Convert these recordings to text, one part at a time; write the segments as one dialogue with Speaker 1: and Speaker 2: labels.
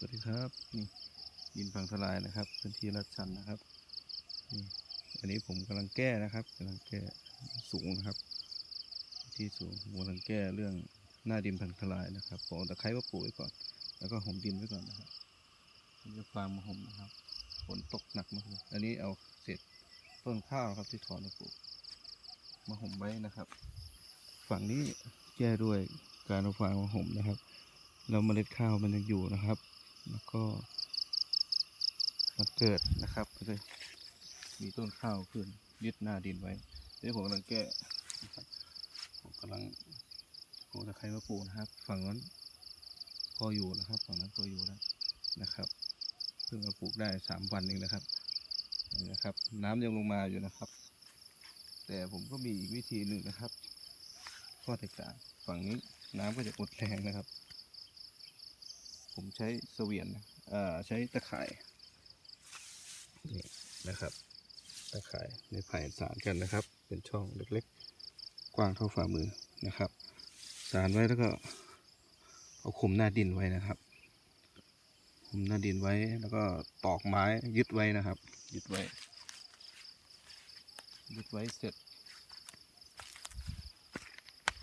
Speaker 1: สวัสดีครับนี่ดินพังทลายนะครับพื้นที่ลาดชันนะครับนี่อันนี้ผมกำลังแก้นะครับกำลังแก้สูงนะครับ ที่สูงผมกำลังแก้เรื่องหน้าดินพังทลายนะครับผมเอาตะไคร้มาปลูกไว้ก่อน แล้วก็ห่มดินไว้ก่อนนะครับผมจะฟางมาห่มนะครับฝนตกหนักมากเลยอันนี้เอาเศษต้นข้าวครับที่ถอนมาปลูกมาห่มไว้นะครับ ฝั่งนี้แก้ด้วยการเอาฟางมาห่มนะครับแล้วเมล็ดข้าวมันยังอยู่นะครับ แล้วก็มันเกิดนะครับก็เลยมีต้นข้าวขึ้นยึดหน้าดินไว้เดี๋ยวผมกำลังแก้นะครับผมกำลังโอ้ตะไคร้มาปลูกนะครับ ฝั่งนั้นพออยู่นะครับ ฝั่งนั้นพออยู่แล้วนะครับเพิ่งมาปลูกได้สามวันเองนะครับนะครับ น้ำยังลงมาอยู่นะครับ แต่ผมก็มีอีกวิธีหนึ่งนะครับ ข้อแตกต่างฝั่งนี้น้ำก็จะหมดแรงนะครับ ผมใช้เสวียนนะเอ่อใช้ตะข่ายนี่นะครับ ตะข่ายในไผ่สารกันนะครับ เป็นช่องเล็กๆ กว้างเท่าฝ่ามือนะครับ สารไว้แล้วก็เอาคุมหน้าดินไว้นะครับคุมหน้าดินไว้แล้วก็ตอกไม้ยึดไว้นะครับ ยึดไว้ ยึดไว้เสร็จ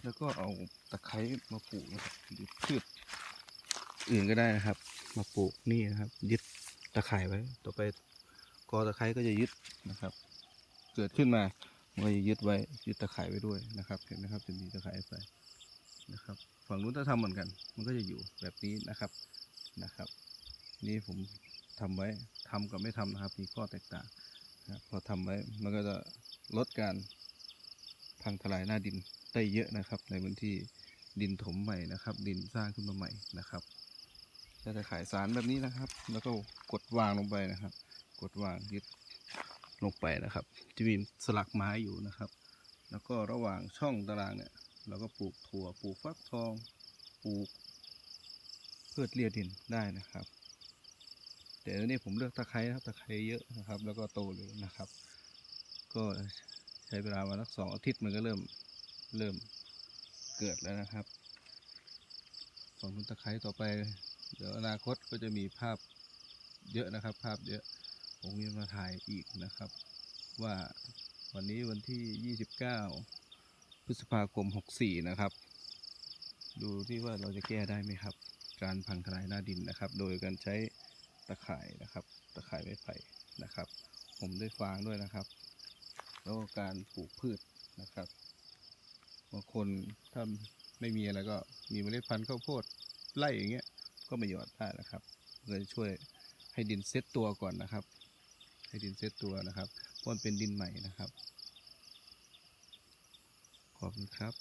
Speaker 1: แล้วก็เอาตะไคร้มาปลูกนะครับหรือพืช อื่นก็ได้นะครับ มาปลูกนี่นะครับ ยึดตะไคร่ไว้ ต่อไปกอตะไคร้ก็จะยึดนะครับ เกิดขึ้นมามันก็จะยึดไว้ยึดตะไคร่ไว้ด้วยนะครับ เห็นไหมครับจะมีตะไคร่ไปนะครับฝั่งนู้นถ้าทำเหมือนกัน มันก็จะอยู่แบบนี้นะครับนะครับ นี่ผมทำไว้ทำกับไม่ทำนะครับ มีข้อแตกต่างนะครับพอทำไว้มันก็จะลดการพังทลายหน้าดินได้เยอะนะครับ ในพื้นที่ดินถมใหม่นะครับ ดินสร้างขึ้นมาใหม่นะครับ ก็จะขายสารแบบนี้นะครับ แล้วก็กดวางลงไปนะครับ กดวางยึดลงไปนะครับ จะมีสลักไม้อยู่นะครับ แล้วก็ระหว่างช่องตารางเนี่ย เราก็ปลูกถั่วปลูกฟักทองปลูกพืชเลียดินได้นะครับแต่อันนี้ผมเลือกตะไคร้นะครับตะไคร้เยอะนะครับ แล้วก็โตเลยนะครับ ก็ใช้เวลามาสักสองอาทิตย์มันก็เริ่มเริ่มเกิดแล้วนะครับฝั่งนู้นตะไคร้ต่อไป เดี๋ยวอนาคตก็จะมีภาพเยอะนะครับ ภาพเยอะผมจะมาถ่ายอีกนะครับ ว่าวันนี้วันที่ 29 พฤษภาคม 64 นะครับ ดูที่ว่าเราจะแก้ได้ไหมครับ การพังทลายหน้าดินนะครับ โดยการใช้ตะข่ายนะครับ ตะข่ายไม้ไผ่นะครับ ผมได้ฟางด้วยนะครับ แล้วกการปลูกพืชนะครับบางคนถ้าไม่มีอะไรก็มีเมล็ดพันธุ์ข้าวโพดไร่อย่างเงี้ย ก็มาหยอดได้นะครับเราจะช่วยให้ดินเซตตัวก่อนนะครับ ให้ดินเซตตัวนะครับเพราะมันเป็นดินใหม่นะครับ ขอบคุณครับ